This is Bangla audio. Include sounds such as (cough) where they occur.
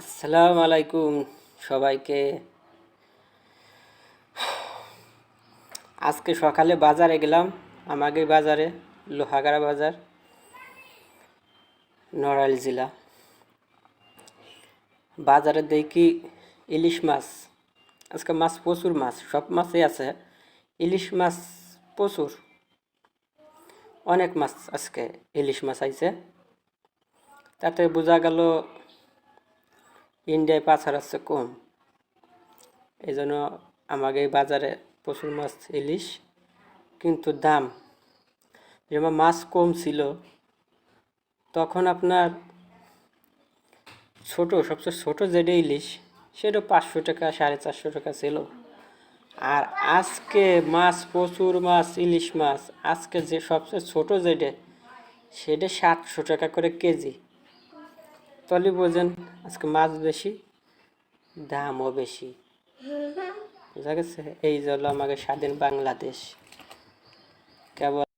আসসালামু আলাইকুম সবাইকে। আজকে সকালে বাজারে গেলাম আমাকে বাজারে, লোহাগাড়া বাজার, নড়াইল জেলা। বাজারে দেখি ইলিশ মাছ, আজকে মাছ প্রচুর মাছ, সব মাছই আছে। ইলিশ মাছ প্রচুর, অনেক মাছ আজকে ইলিশ মাছ আইছে। তাতে বোঝা গেল ইন্ডিয়ায় পাচার আছে কম। এই জন্য আমাকে বাজারে প্রচুর মাছ, ইলিশ কিন্তু দাম যেমন মাছ কম ছিল, তখন আপনার ছোট, সবচেয়ে ছোট যেটা ইলিশ, সেটা পাঁচশো টাকা, সাড়ে চারশো টাকা ছিল। আর আজকে মাছ, প্রচুর মাছ, ইলিশ মাছ, আজকে যে সবচেয়ে ছোট যেটা, সেটা সাতশো টাকা করে কেজি। তলে বোঝেন আজকে মাছ বেশি দামও বেশি। (laughs) বুঝা গেছে? এই জল আমাকে স্বাধীন বাংলাদেশ। কেবল